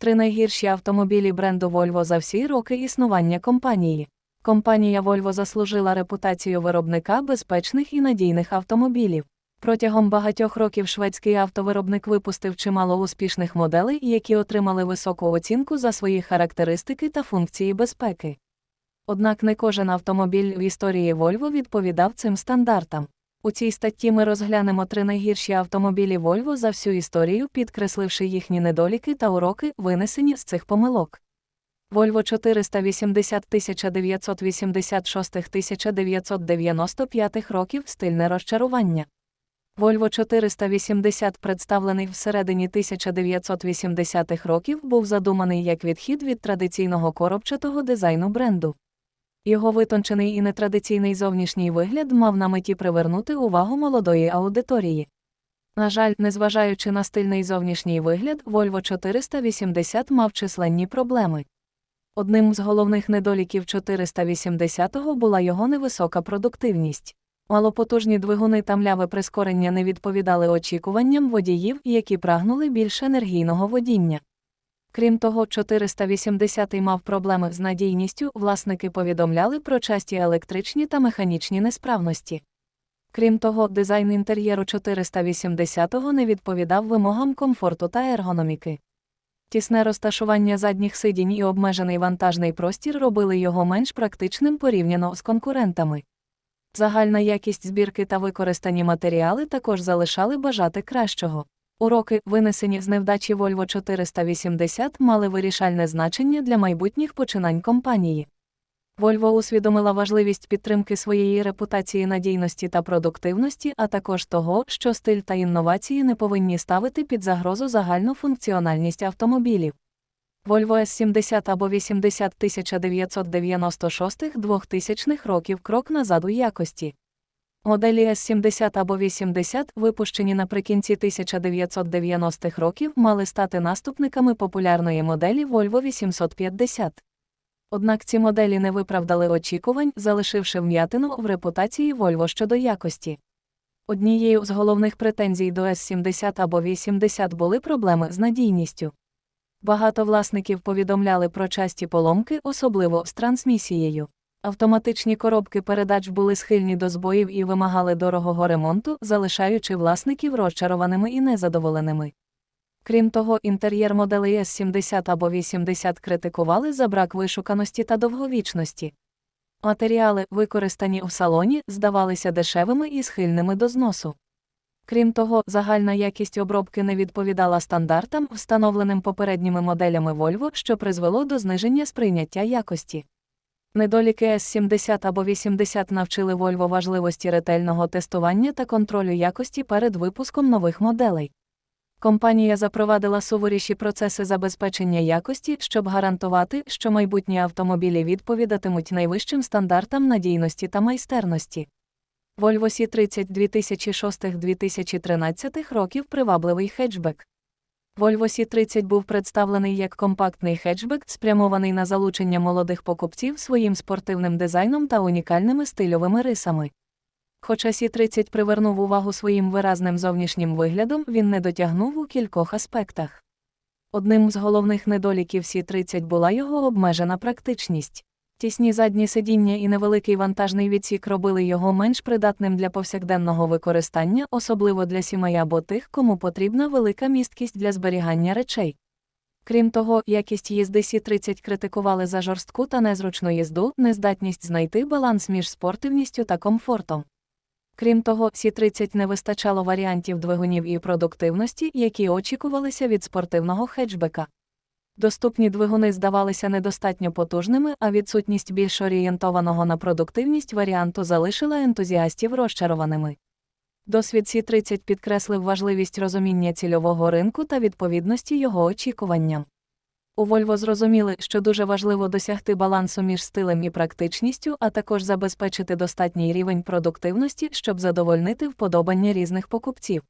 Три найгірші автомобілі бренду Volvo за всі роки існування компанії. Компанія Volvo заслужила репутацію виробника безпечних і надійних автомобілів. Протягом багатьох років шведський автовиробник випустив чимало успішних моделей, які отримали високу оцінку за свої характеристики та функції безпеки. Однак не кожен автомобіль в історії Volvo відповідав цим стандартам. У цій статті ми розглянемо три найгірші автомобілі Volvo за всю історію, підкресливши їхні недоліки та уроки, винесені з цих помилок. Volvo 480 1986 1995 років стильне розчарування. Volvo 480 представлений всередині 1980-х років був задуманий як відхід від традиційного коробчатого дизайну бренду. Його витончений і нетрадиційний зовнішній вигляд мав на меті привернути увагу молодої аудиторії. На жаль, незважаючи на стильний зовнішній вигляд, Volvo 480 мав численні проблеми. Одним з головних недоліків 480-го була його невисока продуктивність. Малопотужні двигуни та мляве прискорення не відповідали очікуванням водіїв, які прагнули більш енергійного водіння. Крім того, 480-й мав проблеми з надійністю, власники повідомляли про часті електричні та механічні несправності. Крім того, дизайн інтер'єру 480-го не відповідав вимогам комфорту та ергономіки. Тісне розташування задніх сидінь і обмежений вантажний простір робили його менш практичним порівняно з конкурентами. Загальна якість збірки та використані матеріали також залишали бажати кращого. Уроки, винесені з невдачі Volvo 480, мали вирішальне значення для майбутніх починань компанії. Volvo усвідомила важливість підтримки своєї репутації надійності та продуктивності, а також того, що стиль та інновації не повинні ставити під загрозу загальну функціональність автомобілів. Volvo S70 або 80 1996-2000 років крок назад у якості. Моделі S70 або 80, випущені наприкінці 1990-х років, мали стати наступниками популярної моделі Volvo 850. Однак ці моделі не виправдали очікувань, залишивши вм'ятину в репутації Volvo щодо якості. Однією з головних претензій до S70 або 80 були проблеми з надійністю. Багато власників повідомляли про часті поломки, особливо з трансмісією. Автоматичні коробки передач були схильні до збоїв і вимагали дорогого ремонту, залишаючи власників розчарованими і незадоволеними. Крім того, інтер'єр моделей S70 або 80 критикували за брак вишуканості та довговічності. Матеріали, використані у салоні, здавалися дешевими і схильними до зносу. Крім того, загальна якість обробки не відповідала стандартам, встановленим попередніми моделями Volvo, що призвело до зниження сприйняття якості. Недоліки S70 або 80 навчили Volvo важливості ретельного тестування та контролю якості перед випуском нових моделей. Компанія запровадила суворіші процеси забезпечення якості, щоб гарантувати, що майбутні автомобілі відповідатимуть найвищим стандартам надійності та майстерності. Volvo C30 2006-2013 років привабливий хетчбек. Volvo C30 був представлений як компактний хетчбек, спрямований на залучення молодих покупців своїм спортивним дизайном та унікальними стильовими рисами. Хоча C30 привернув увагу своїм виразним зовнішнім виглядом, він не дотягнув у кількох аспектах. Одним з головних недоліків C30 була його обмежена практичність. Тісні задні сидіння і невеликий вантажний відсік робили його менш придатним для повсякденного використання, особливо для сімей або тих, кому потрібна велика місткість для зберігання речей. Крім того, якість їзди Сі-30 критикували за жорстку та незручну їзду, нездатність знайти баланс між спортивністю та комфортом. Крім того, Сі-30 не вистачало варіантів двигунів і продуктивності, які очікувалися від спортивного хетчбека. Доступні двигуни здавалися недостатньо потужними, а відсутність більш орієнтованого на продуктивність варіанту залишила ентузіастів розчарованими. Досвід Сі-30 підкреслив важливість розуміння цільового ринку та відповідності його очікуванням. У Volvo зрозуміли, що дуже важливо досягти балансу між стилем і практичністю, а також забезпечити достатній рівень продуктивності, щоб задовольнити вподобання різних покупців.